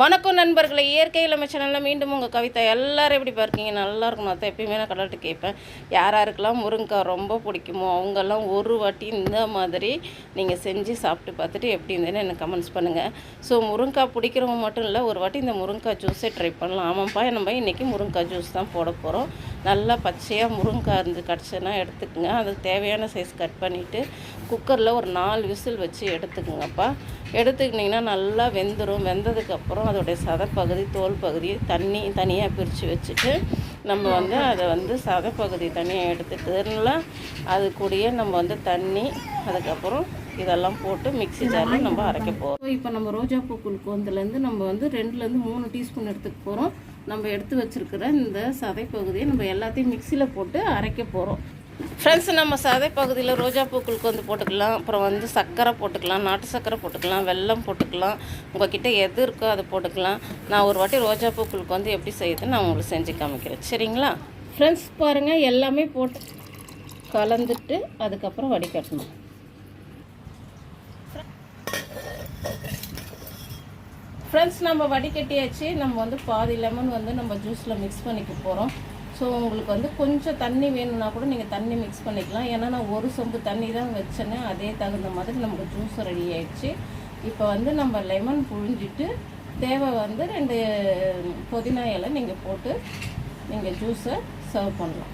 வணக்கம் நண்பர்களை இயற்கை இளமை சேனலில் மீண்டும் உங்கள் கவிதா. எல்லோரும் எப்படி பார்க்கீங்க? நல்லா இருக்கும் நான் எப்பயுமே நான் கடல்ட்டு கேட்பேன். யார் யாருக்கெல்லாம் முருங்கைக்காய் ரொம்ப பிடிக்குமோ? அவங்கெல்லாம் ஒரு வாட்டி இந்த மாதிரி நீங்கள் செஞ்சு சாப்பிட்டு பார்த்துட்டு எப்படி இருந்ததுன்னு எனக்கு கமெண்ட்ஸ் பண்ணுங்கள் ஸோ முருங்கைக்காய் பிடிக்கிறவங்க மட்டும் இல்லை ஒரு வாட்டி இந்த முருங்கைக்காய் ஜூஸே ட்ரை பண்ணலாம். ஆமாம்ப்பா நம்ம இன்றைக்கி முருங்கைக்காய் ஜூஸ் தான் போட போகிறோம் நல்லா பச்சையாக முருங்கைக்காய் இருந்து கிடச்சுன்னா எடுத்துக்கோங்க. அதுக்கு தேவையான சைஸ் கட் பண்ணிவிட்டு குக்கரில் ஒரு நாலு விசில் வச்சு எடுத்துக்கோங்கப்பா. எடுத்துக்கிட்டிங்கன்னா நல்லா வெந்துடும் வெந்ததுக்கப்புறம் அதோடைய சதப்பகுதி தோல் பகுதி தண்ணி தனியாக பிரித்து வச்சுட்டு நம்ம வந்து அதை வந்து சதப்பகுதி தனியாக எடுத்துக்கிறதுனால அது கூடயே நம்ம வந்து தண்ணி அதுக்கப்புறம் இதெல்லாம் போட்டு மிக்ஸி ஜாரில் நம்ம அரைக்க போகிறோம் இப்போ நம்ம ரோஜா பூ குளுக்கோந்துலேருந்து நம்ம வந்து ரெண்டுலேருந்து மூணு டீஸ்பூன் எடுத்துக்க போகிறோம் நம்ம எடுத்து வச்சுருக்கிற இந்த சதைப்பகுதியை நம்ம எல்லாத்தையும் மிக்சியில் போட்டு அரைக்க போகிறோம் ஃப்ரெண்ட்ஸ் நம்ம சதை பகுதியில் ரோஜா பூக்களுக்கு வந்து போட்டுக்கலாம். அப்புறம் வந்து சர்க்கரை போட்டுக்கலாம். நாட்டு சர்க்கரை போட்டுக்கலாம். வெல்லம் போட்டுக்கலாம். உங்ககிட்ட எது இருக்கோ அதை போட்டுக்கலாம். நான் ஒரு வாட்டி ரோஜா பூக்களுக்கு வந்து எப்படி செய்யுதுன்னு நான் உங்களுக்கு செஞ்சு காமிக்கிறேன். சரிங்களா? ஃப்ரெண்ட்ஸ் பாருங்கள் எல்லாமே போட்டு கலந்துட்டு அதுக்கப்புறம் வடிகட்டணும். ஃப்ரெண்ட்ஸ் நம்ம வடிகட்டியாச்சு. நம்ம வந்து பாதி லெமன் வந்து நம்ம ஜூஸில் மிக்ஸ் பண்ணிக்க போகிறோம் ஸோ உங்களுக்கு வந்து கொஞ்சம் தண்ணி வேணும்னா கூட நீங்கள் தண்ணி மிக்ஸ் பண்ணிக்கலாம். ஏன்னா நான் ஒரு சொம்பு தண்ணி தான் வச்சேன்னு அதே தகுந்த மாதிரி நமக்கு ஜூஸ் ரெடி ஆயிடுச்சு. இப்போ வந்து நம்ம லெமன் புழிஞ்சிட்டு தேவை வந்து ரெண்டு புதினா இலை நீங்கள் போட்டு நீங்கள் ஜூஸை சர்வ் பண்ணலாம்.